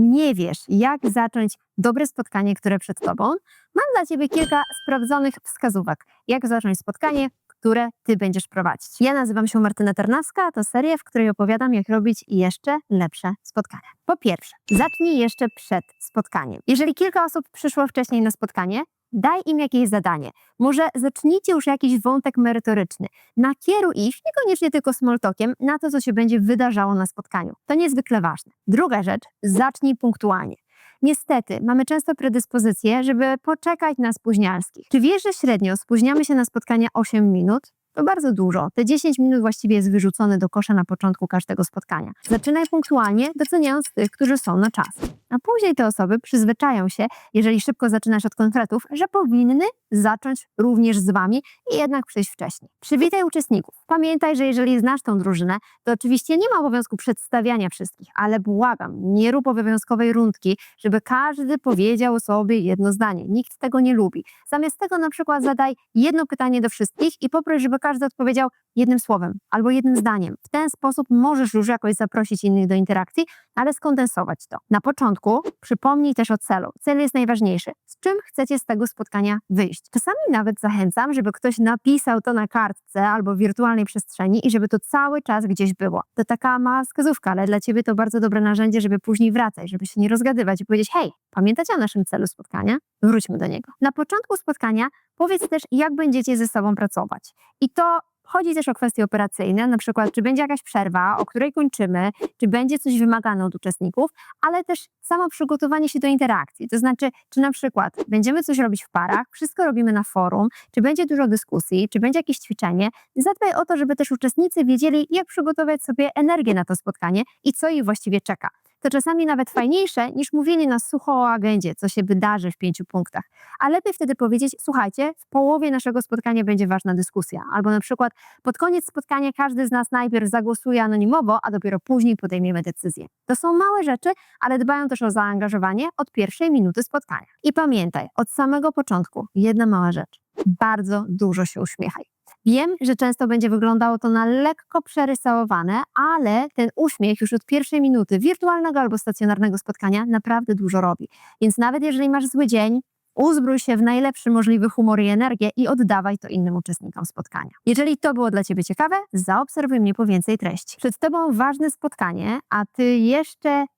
nie wiesz, jak zacząć dobre spotkanie, które przed Tobą, mam dla Ciebie kilka sprawdzonych wskazówek, jak zacząć spotkanie, które Ty będziesz prowadzić. Ja nazywam się Martyna Ternawska, a to seria, w której opowiadam, jak robić jeszcze lepsze spotkania. Po pierwsze, zacznij jeszcze przed spotkaniem. Jeżeli kilka osób przyszło wcześniej na spotkanie, daj im jakieś zadanie. Może zacznijcie już jakiś wątek merytoryczny. Nakieruj ich, niekoniecznie tylko small talkiem, na to, co się będzie wydarzało na spotkaniu. To niezwykle ważne. Druga rzecz, zacznij punktualnie. Niestety, mamy często predyspozycję, żeby poczekać na spóźnialskich. Czy wiesz, że średnio spóźniamy się na spotkania 8 minut? To bardzo dużo. Te 10 minut właściwie jest wyrzucone do kosza na początku każdego spotkania. Zaczynaj punktualnie, doceniając tych, którzy są na czas. A później te osoby przyzwyczają się, jeżeli szybko zaczynasz od konkretów, że powinny zacząć również z wami i jednak przyjść wcześniej. Przywitaj uczestników. Pamiętaj, że jeżeli znasz tą drużynę, to oczywiście nie ma obowiązku przedstawiania wszystkich, ale błagam, nie rób obowiązkowej rundki, żeby każdy powiedział sobie jedno zdanie. Nikt tego nie lubi. Zamiast tego na przykład zadaj jedno pytanie do wszystkich i poproś, żeby każdy odpowiedział jednym słowem albo jednym zdaniem. W ten sposób możesz już jakoś zaprosić innych do interakcji, ale skondensować to. Na początku przypomnij też o celu. Cel jest najważniejszy. Z czym chcecie z tego spotkania wyjść? Czasami nawet zachęcam, żeby ktoś napisał to na kartce albo w wirtualnej przestrzeni i żeby to cały czas gdzieś było. To taka mała wskazówka, ale dla ciebie to bardzo dobre narzędzie, żeby później wracać, żeby się nie rozgadywać i powiedzieć: hej, pamiętacie o naszym celu spotkania? Wróćmy do niego. Na początku spotkania powiedz też, jak będziecie ze sobą pracować. I to Chodzi też o kwestie operacyjne, na przykład czy będzie jakaś przerwa, o której kończymy, czy będzie coś wymagane od uczestników, ale też samo przygotowanie się do interakcji. To znaczy, czy na przykład będziemy coś robić w parach, wszystko robimy na forum, czy będzie dużo dyskusji, czy będzie jakieś ćwiczenie. Zadbaj o to, żeby też uczestnicy wiedzieli, jak przygotować sobie energię na to spotkanie i co ich właściwie czeka. To czasami nawet fajniejsze niż mówienie na sucho o agendzie, co się wydarzy w pięciu punktach. A lepiej wtedy powiedzieć, słuchajcie, w połowie naszego spotkania będzie ważna dyskusja. Albo na przykład pod koniec spotkania każdy z nas najpierw zagłosuje anonimowo, a dopiero później podejmiemy decyzję. To są małe rzeczy, ale dbają też o zaangażowanie od pierwszej minuty spotkania. I pamiętaj, od samego początku jedna mała rzecz. Bardzo dużo się uśmiechaj. Wiem, że często będzie wyglądało to na lekko przerysowane, ale ten uśmiech już od pierwszej minuty wirtualnego albo stacjonarnego spotkania naprawdę dużo robi. Więc nawet jeżeli masz zły dzień, uzbrój się w najlepszy możliwy humor i energię i oddawaj to innym uczestnikom spotkania. Jeżeli to było dla Ciebie ciekawe, zaobserwuj mnie po więcej treści. Przed Tobą ważne spotkanie, a Ty jeszcze